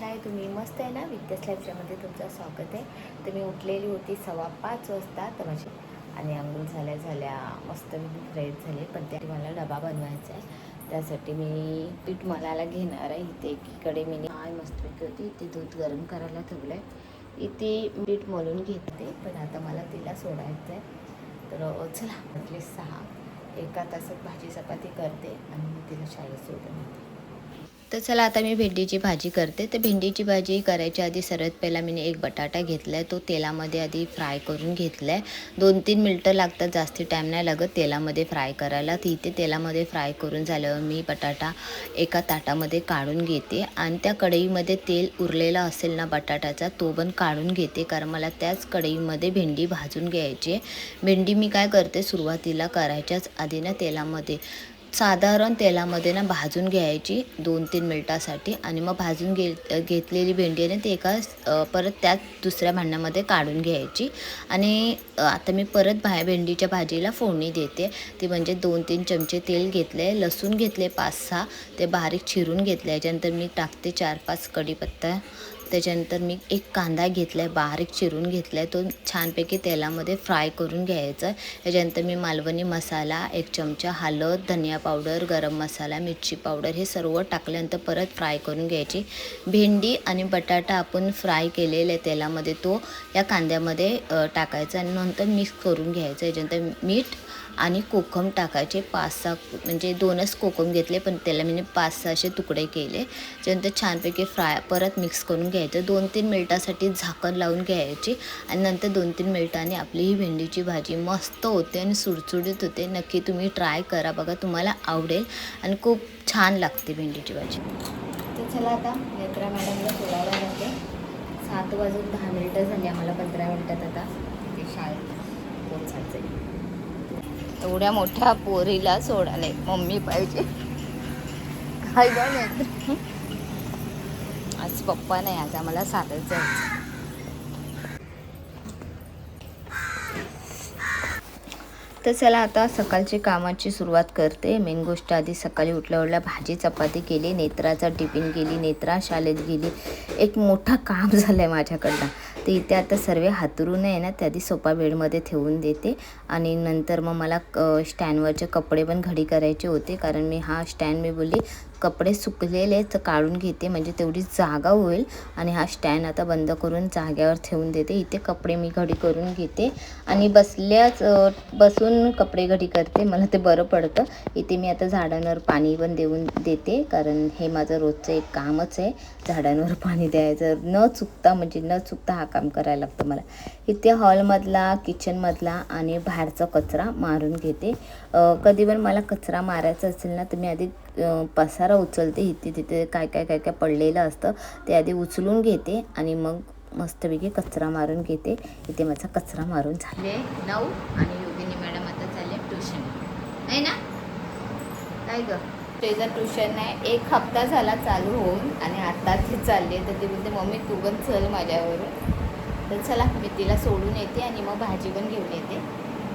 काय तुम्ही मस्त आहे ना? याच्यामध्ये तुमचं स्वागत आहे. तर मी उठलेली होती सव्वा पाच वाजता तर माझी आणि आंघोळ झाल्या झाल्या मस्त मी फ्रेश झाले. पण त्या मला डबा बनवायचा आहे. त्यासाठी मी पीठ मलाला घेणार आहे. इथे एकीकडे मी काय मस्तपैकी होती. इथे दूध गरम करायला ठेवलं आहे इथे पीठ मळून घेते. पण आता मला तिला सोडायचं आहे तर चला म्हटले सहा. एका तासात भाजी चपाती करते आणि मी तिला शाळेत सोडून येते. तर चला आता मी भेंडीची भाजी करते. तर भेंडीची भाजी करायच्या आधी सर्वात पहिला मी एक बटाटा घेतला आहे तो तेलामध्ये आधी फ्राय करून घेतला आहे दोन तीन मिनटं लागतात जास्ती टाईम नाही लागत तेलामध्ये फ्राय करायला. तर इथे तेलामध्ये फ्राय करून झाल्यावर मी बटाटा एका ताटामध्ये काढून घेते. आणि त्या कढईमध्ये तेल उरलेला असेल ना बटाट्याचा तो पण काढून घेते. कारण मला त्याच कढईमध्ये भेंडी भाजून घ्यायची आहे. भेंडी मी काय करते सुरुवातीला करायच्याच आधी ना तेलामध्ये साधारण तेलामध्ये ना भाजून घ्यायची दोन तीन मिनटासाठी आणि मग भाजून घे घेतलेली भेंडी आहे ना ती एका परत त्यात दुसऱ्या भांड्यामध्ये काढून घ्यायची. आणि आता मी परत भा भेंडीच्या भाजीला फोडणी देते. ती म्हणजे दोन तीन चमचे तेल घेतले लसूण घेतले पाच सहा ते बारीक चिरून घेतले याच्यानंतर मी टाकते चार पाच कढीपत्ता. त्याच्यानंतर मी एक कांदा घेतला आहे बारीक चिरून घेतला आहे तो छानपैकी तेलामध्ये फ्राय करून घ्यायचा. आहे त्याच्यानंतर मी मालवणी मसाला एक चमचा हळद धनिया पावडर गरम मसाला मिरची पावडर हे सर्व टाकल्यानंतर परत फ्राय करून घ्यायची. भेंडी आणि बटाटा आपण फ्राय केलेले तेलामध्ये तो या कांद्यामध्ये टाकायचा आणि नंतर मिक्स करून घ्यायचं. याच्यानंतर मीठ आणि कोकम टाकायचे पाच सहा म्हणजे दोनच कोकम घेतले पण त्याला मी पाच सहाशे तुकडे केले. त्यानंतर छानपैकी फ्राय परत मिक्स करून घ्यायचं. दोन तीन मिनटासाठी झाकण लावून घ्यायची आणि नंतर दोन तीन मिनटांनी आपली ही भेंडीची भाजी मस्त होते आणि सुडसुडीत होते. नक्की तुम्ही ट्राय करा बघा तुम्हाला आवडेल आणि खूप छान लागते भेंडीची भाजी. तर चला आता नेत्रा मॅडमला सोडायला लागते सात वाजून दहा मिनटं झाली आम्हाला पंधरा मिनटात आता. ते शाळेत पोचायचं आहे एवढ्या मोठ्या पोरीला सोडायला एक मम्मी पाहिजे. काय गं आज पप्पा नाही आज आम्हाला साधच जायचं. तर चला आता सकाळची कामाची सुरुवात करते. मेन गोष्ट आधी सकाळी उठल्या उठल्या भाजी चपाती केली नेत्राचा टिफिन केली नेत्रा शाळेत गेली. एक मोठं काम झालं आहे माझ्याकडनं. तर इथे आता सर्व हातरून आहे ना त्याआधी सोपा बेडमध्ये ठेवून देते. आणि नंतर मग मला क स्टँडवरचे कपडे पण घडी करायचे होते कारण मी हा स्टँड मी बोलली कपडे सुकलेलेच काढून घेते. म्हणजे तेवढी जागा होईल आणि हा स्टँड आता बंद करून जाग्यावर ठेवून देते. इथे कपडे मी घडी करून घेते आणि बसल्याच बसून कपडे घडी करते. मला ते बरं पडतं. इथे मी आता झाडांवर पाणी पण देऊन देते कारण हे माझं रोजचं एक कामच आहे. झाडांवर पाणी द्यायचं. न चुकता म्हणजे न चुकता हा काम करायला लागतं मला. इथे हॉलमधला किचनमधला आणि बाहेरचा कचरा मारून घेते. कधी पण मला कचरा मारायचा असेल ना तर मी आधी पसारा उचलते इथे तिथे काय काय काय काय पडलेलं असतं ते आधी उचलून घेते आणि मग मस्तपैकी कचरा मारून घेते. इथे माझा कचरा मारून झाले. नऊ आणि योगिनी मॅडम आता चालले ट्युशन. आहे ना? काय ग. त्याचं ट्युशन आहे. एक हप्ता झाला चालू होऊन आणि आता ते चालले तर ती बोलते मम्मी तू पण चल माझ्यावरून. तर चला मी तिला सोडून येते आणि मग भाजी पण घेऊन येते.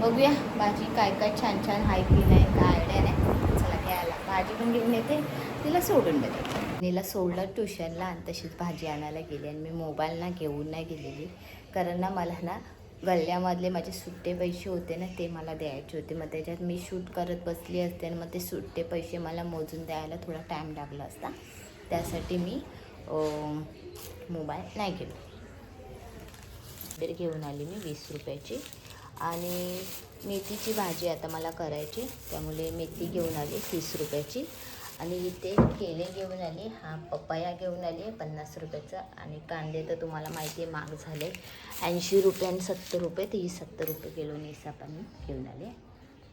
बघूया भाजी काय काय छान छान आहे की नाही काय आयडिया नाही. चला घ्यायला भाजी पण घेऊन येते. तिला सोडून देते. तिला सोडलं ट्युशनला आणि तशीच भाजी आणायला गेली आणि मी मोबाईल ना घेऊन नाही गेलेली. कारण ना मला ना गल्ल्यामधले माझे सुट्टे पैसे होते ना ते मला द्यायचे होते. मग त्याच्यात मी शूट करत बसली असते आणि मग ते सुट्टे पैसे मला मोजून द्यायला थोडा टाईम लागला असता. त्यासाठी मी मोबाईल नाही घेऊ घेऊन आली मी वीस रुपयाची. आणि मेथीची भाजी आता मला करायची. त्यामुळे मेथी घेऊन आली तीस रुपयाची. आणि इथे केले घेऊन आली हा पपया घेऊन आली आहे पन्नास रुपयाचा. आणि कांदे तर तुम्हाला माहिती आहे महाग झाले. ऐंशी रुपये आणि सत्तर रुपये तर ही सत्तर रुपये किलोने हिसाबाने घेऊन आले.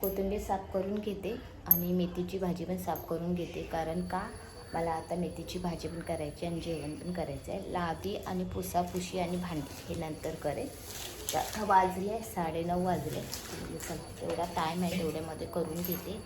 कोथिंबीर साफ करून घेते आणि मेथीची भाजी पण साफ करून घेते. कारण का? मला आता मेथीची भाजी पण करायची आणि जेवण पण करायचं आहे. लादी आणि पुसापुशी आणि भांडी हे नंतर करेल आता वाजले साडेनऊ वाजले. चल तेवढा टाईम आहे तेवढ्यामध्ये करून घेते.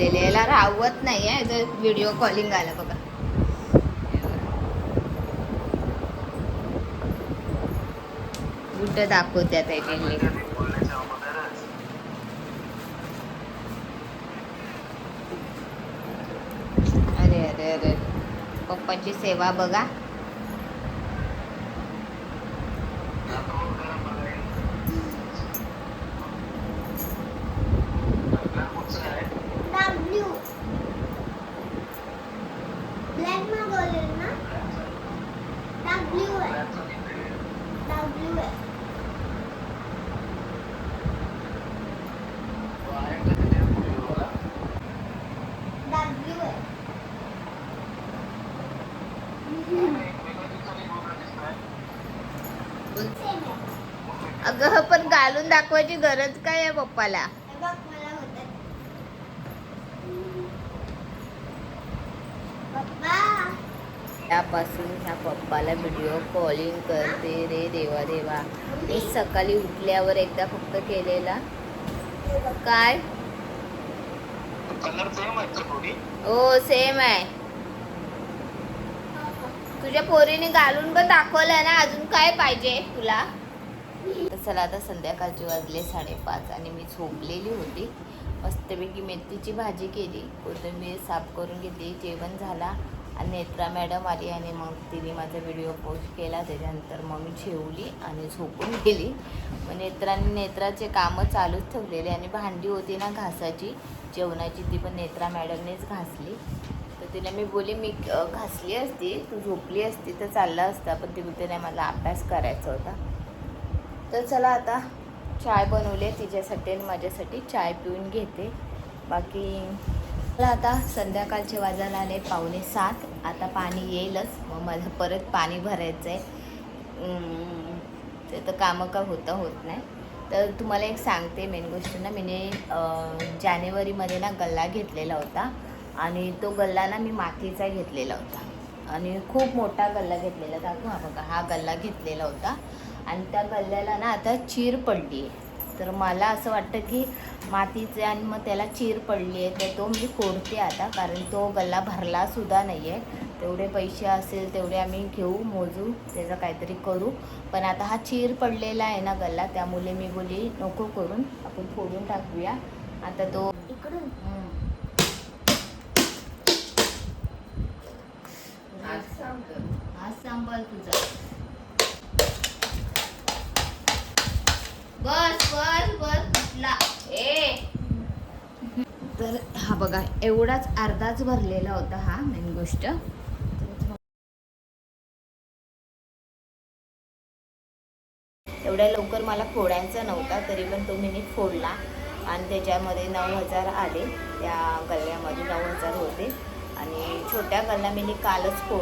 केलेले याला रावत नाही आहे. व्हिडिओ कॉलिंग आला बघा. कुठं दाखवत्या त्याचे अरे अरे अरे. पप्पाची सेवा बघा डब्ल्यू ब्लॅक मागवलेल ना डब्ल्यू आहे डब्ल्यू आहे डब्ल्यू आहे सेम आहे अगं पण घालून दाखवायची गरज काय आहे पप्पाला? हे बघ मला होतं पप्पा! त्यापासून ह्या पप्पाला व्हिडिओ कॉलिंग करते रे देवा देवा. मी सकाळी उठल्यावर एकदा फक्त केलेला. काय? कलर सेम आहेत का थोडी? हो सेम आहे. तुझ्या पोरीने घालून पण दाखवलं ना अजून काय पाहिजे तुला? चला आता संध्याकाळचे वाजले साडेपाच आणि मी झोपलेली होती मस्तपैकी मेथीची भाजी केली कोथिंबीर साफ करून घेतली जेवण झाला आणि नेत्रा मॅडम आली आणि मग तिने माझा व्हिडिओ पोस्ट केला. त्याच्यानंतर मग मी जेवली आणि झोपून गेली. मग नेत्राने नेत्राचे कामं चालूच ठेवलेले आणि भांडी होती ना घासाची जेवणाची ती पण नेत्रा मॅडमनेच घासली. तर तिला मी बोली मी घासली असती तू झोपली असती तर चालला असता पण ती बोलते नाही मला अभ्यास करायचा होता. तर चला आता चाय बनवली तिच्यासाठी आणि माझ्यासाठी चाय पिऊन घेते. बाकी मला आता संध्याकाळचे वाजायला आले पावणे सात. आता पाणी येईलच. मग मला परत पाणी भरायचं आहे ते तर कामं का होता होत नाही. तर तुम्हाला एक सांगते मेन गोष्ट ना मी जानेवारीमध्ये ना गल्ला घेतलेला होता. आणि तो गल्ला ना मी मातीचा घेतलेला होता. आणि खूप मोठा गल्ला घेतलेला दाखवू हा बघा हा गल्ला घेतलेला होता. आणि त्या गल्ल्याला ना आता चीर पडली आहे तर मला असं वाटतं की मातीचे आणि मग त्याला चीर पडली आहे तर तो मी फोडते आता. कारण तो गल्ला भरला सुद्धा नाही आहे तेवढे पैसे असेल तेवढे आम्ही घेऊ मोजू त्याचं काहीतरी करू. पण आता हा चीर पडलेला आहे ना गल्ला त्यामुळे मी बोली नको करून आपण फोडून टाकूया. आता तो इकडून? आज तुझा. बस बस बस कुठला ए. तर हा बघा एवढाच अर्धाच भरलेला होता हा मेन गोष्ट. एवढ्या लवकर मला फोडायचा नव्हता तरी पण तो मी फोडला. आणि त्याच्यामध्ये नऊ हजार आले त्या गल्ल्यामध्ये नऊ हजार होते. आणि छोट्या गल्ला मी कालच को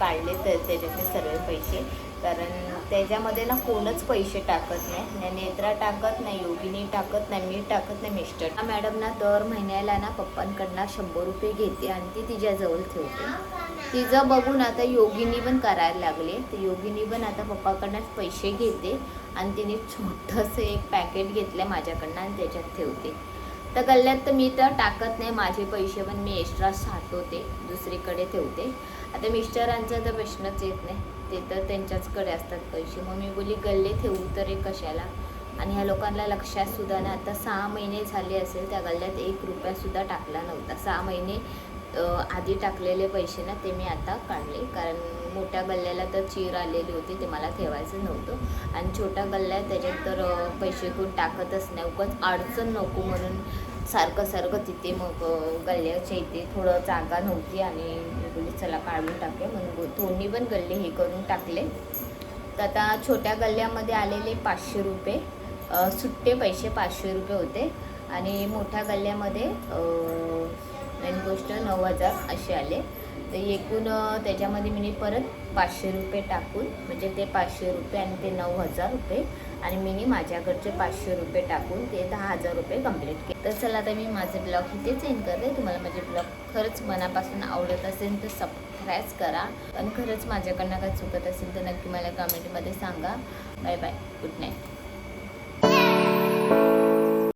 काढले तर त्याच्यातले सर्व पैसे. कारण त्याच्यामध्ये ना कोणच पैसे टाकत नाही. ना नेत्रा टाकत नाही योगिनी टाकत नाही मी टाकत नाही मिस्टर. मॅडम ना दर महिन्याला ना पप्पांकडनं शंभर रुपये घेते आणि ती तिच्याजवळ ठेवते. तिचं बघून आता योगिनी पण करायला लागले. तर योगिनी पण आता पप्पाकडनंच पैसे घेते आणि तिने छोटंसं एक पॅकेट घेतलं माझ्याकडनं आणि त्याच्यात ठेवते. तर गल्ल्यात तर मी तर टाकत नाही. माझे पैसे पण मी एक्स्ट्रा साठवते. दुसरीकडे ठेवते. आता मिस्टरांचा तर प्रश्नच येत नाही. ते तर त्यांच्याचकडे असतात पैसे. मग मी बोली गल्ले ठेवू तर हे कशाला? आणि ह्या लोकांना लक्षात सुद्धा ना आता सहा महिने झाले असेल. त्या गल्ल्यात एक रुपयासुद्धा टाकला नव्हता. सहा महिने आधी टाकलेले पैसे ना ते मी आता काढले. कारण मोठ्या गल्ल्याला तर चीर आलेली होती ते मला ठेवायचं नव्हतं. आणि छोट्या आहे त्याच्यात तर पैसे कोण टाकतच नाही. उगाच अडचण नको म्हणून सारखं सारखं तिथे मग गल्ल्याच्या इथे थोडं जागा नव्हती आणि मी बोलली चला काढून टाकूया. म्हणून दोन्ही पण गल्ले हे करून टाकले. तर आता छोट्या गल्ल्यामध्ये आलेले पाचशे रुपये सुट्टे पैसे पाचशे रुपये होते. आणि मोठ्या गल्ल्यामध्ये मेन गोष्ट नऊ हजार असे आले. तर एकूण त्याच्यामध्ये मी परत पाचशे रुपये टाकून म्हणजे ते पाचशे रुपये आणि ते नऊ हजार रुपये आणि मी माझ्याकडचे पाचशे रुपये टाकून ते दहा हजार रुपये कंप्लीट केले. तर चला आता मी माझे ब्लॉग इथेच एंड करते. तुम्हाला माझे ब्लॉग खरंच मनापासून आवडत असेल तर सबस्क्राईब करा. आणि खरंच माझ्याकडनं काय चुकत असेल तर नक्की मला कमेंटमध्ये सांगा. Bye bye good night